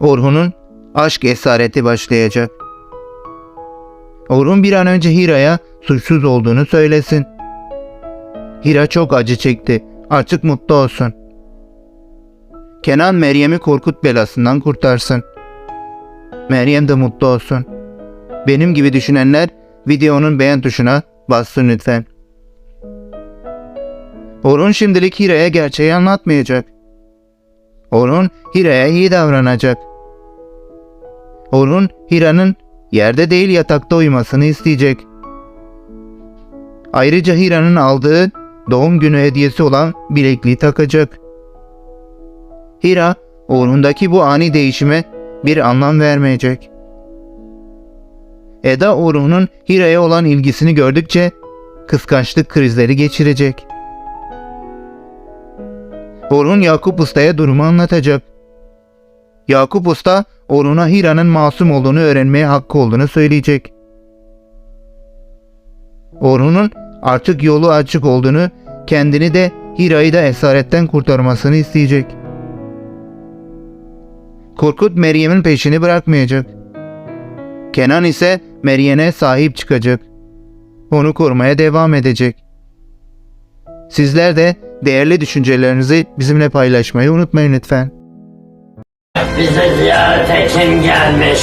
Orhun'un aşk esareti başlayacak. Orhun bir an önce Hira'ya suçsuz olduğunu söylesin. Hira çok acı çekti. Artık mutlu olsun. Kenan Meryem'i Korkut belasından kurtarsın. Meryem de mutlu olsun. Benim gibi düşünenler videonun beğen tuşuna bassın lütfen. Orhun şimdilik Hira'ya gerçeği anlatmayacak. Orhun Hira'ya iyi davranacak. Orhun Hira'nın yerde değil yatakta uyumasını isteyecek. Ayrıca Hira'nın aldığı doğum günü hediyesi olan bilekliği takacak. Hira, Orhun'daki bu ani değişime bir anlam vermeyecek. Eda Orhun'un Hira'ya olan ilgisini gördükçe kıskançlık krizleri geçirecek. Orhun Yakup Usta'ya durumu anlatacak. Yakup Usta Orhun'a Hira'nın masum olduğunu öğrenmeye hakkı olduğunu söyleyecek. Orhun'un artık yolu açık olduğunu, kendini de Hira'yı da esaretten kurtarmasını isteyecek. Korkut Meryem'in peşini bırakmayacak. Kenan ise Meryem'e sahip çıkacak. Onu korumaya devam edecek. Sizler de değerli düşüncelerinizi bizimle paylaşmayı unutmayın lütfen. Bize ziyarete kim gelmiş?